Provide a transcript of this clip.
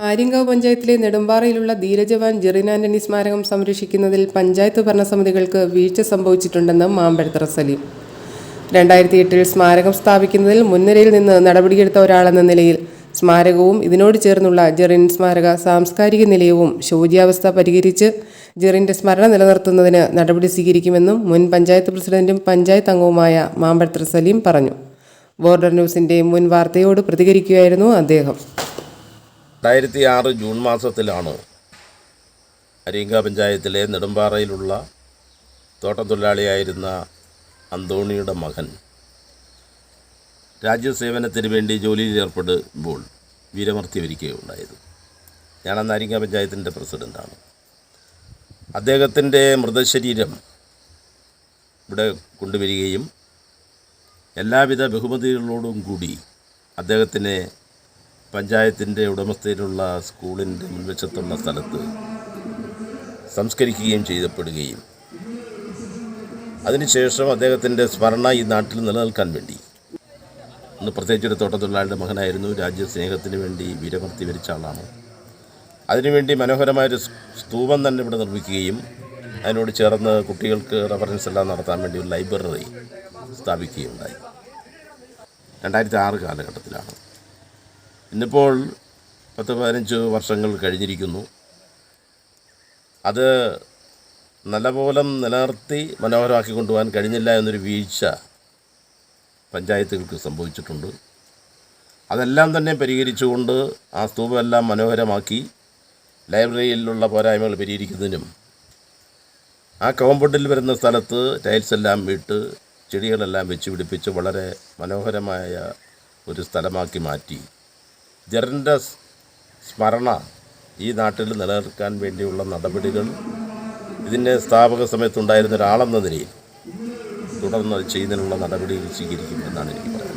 ആര്യങ്കാവ് പഞ്ചായത്തിലെ നെടുമ്പാറയിലുള്ള ധീരജവാൻ ജെറിൻ സ്മാരകം സംരക്ഷിക്കുന്നതിൽ പഞ്ചായത്ത് ഭരണസമിതികൾക്ക് വീഴ്ച സംഭവിച്ചിട്ടുണ്ടെന്ന് മാമ്പഴത്തറ സലീം. രണ്ടായിരത്തി എട്ടിൽ സ്മാരകം സ്ഥാപിക്കുന്നതിൽ മുൻനിരയിൽ നിന്ന് നടപടിയെടുത്ത ഒരാളെന്ന നിലയിൽ സ്മാരകവും ഇതിനോട് ചേർന്നുള്ള ജെറിൻ സ്മാരക സാംസ്കാരിക നിലയവും ശോചിയാവസ്ഥ പരിഹരിച്ച് ജെറിന്റെ സ്മരണ നിലനിർത്തുന്നതിന് നടപടി സ്വീകരിക്കുമെന്നും മുൻ പഞ്ചായത്ത് പ്രസിഡന്റും പഞ്ചായത്ത് അംഗവുമായ മാമ്പഴത്തറ സലീം പറഞ്ഞു. ബോർഡർ ന്യൂസിന്റെ മുൻ വാർത്തയോട് പ്രതികരിക്കുകയായിരുന്നു അദ്ദേഹം. രണ്ടായിരത്തി ആറ് ജൂൺ മാസത്തിലാണ് അരിങ്ക പഞ്ചായത്തിലെ നെടുമ്പാറയിലുള്ള തോട്ടത്തൊഴിലാളിയായിരുന്ന അന്തോണിയുടെ മകൻ. രാജ്യസേവനത്തിന് വേണ്ടി ജോലിയിൽ ഏർപ്പെടുമ്പോൾ വീരമർത്തി വരികയുണ്ടായത്. ഞാനന്ന് അരിങ്ക പഞ്ചായത്തിന്റെ പ്രസിഡന്റാണ് അദ്ദേഹത്തിന്റെ മൃതശരീരം ഇവിടെ കൊണ്ടുവരികയും എല്ലാവിധ ബഹുമതികളോടും കൂടി അദ്ദേഹത്തിനെ പഞ്ചായത്തിന്റെ ഉടമസ്ഥയിലുള്ള സ്കൂളിന്റെ മുൻവശത്തുള്ള സ്ഥലത്ത് സംസ്കരിക്കുകയും ചെയ്യപ്പെടുകയും. അതിനുശേഷം അദ്ദേഹത്തിന്റെ സ്മരണ ഈ നാട്ടിൽ നിലനിൽക്കാൻ വേണ്ടി. അന്ന് പ്രത്യേകിച്ച് ഒരു തോട്ടത്തൊഴിലാളിയുടെ മകനായിരുന്നു. രാജ്യസ്നേഹത്തിന് വേണ്ടി വീരമർത്തി വരിച്ച ആളാണ്. അതിനുവേണ്ടി മനോഹരമായൊരു സ്തൂപം തന്നെ ഇവിടെ നിർമ്മിക്കുകയും അതിനോട് ചേർന്ന് കുട്ടികൾക്ക് റഫറൻസ് എല്ലാം നടത്താൻ വേണ്ടി ഒരു ലൈബ്രറി സ്ഥാപിക്കുകയുണ്ടായി. രണ്ടായിരത്തി ആറ് കാലഘട്ടത്തിലാണ്. ഇന്നിപ്പോൾ പത്ത് പതിനഞ്ച് വർഷങ്ങൾ കഴിഞ്ഞിരിക്കുന്നു. അത് നല്ലപോലെ നിലനിർത്തി മനോഹരമാക്കി കൊണ്ടുപോകാൻ കഴിഞ്ഞില്ല എന്നൊരു വീഴ്ച പഞ്ചായത്തുകൾക്ക് സംഭവിച്ചിട്ടുണ്ട്. അതെല്ലാം തന്നെ പരിഹരിച്ചുകൊണ്ട് ആ സ്തൂപമെല്ലാം മനോഹരമാക്കി ലൈബ്രറിയിലുള്ള പോരായ്മകൾ പരിഹരിക്കുന്നതിനും ആ കോമ്പൗണ്ടിൽ വരുന്ന സ്ഥലത്ത് ടൈൽസ് എല്ലാം ഇട്ട് ചെടികളെല്ലാം വെച്ച് പിടിപ്പിച്ച് വളരെ മനോഹരമായ ഒരു സ്ഥലമാക്കി മാറ്റി. ജറിന്റെ സ്മരണ ഈ നാട്ടിൽ നിലനിർത്താൻ വേണ്ടിയുള്ള നടപടികൾ ഇതിന്റെ സ്ഥാപക സമയത്തുണ്ടായിരുന്ന ഒരാളെന്ന നിലയിൽ തുടർന്ന് ചെയ്യുന്നതിനുള്ള നടപടികൾ സ്വീകരിക്കും എന്നാണ് എനിക്ക് പറയാനുള്ളത്.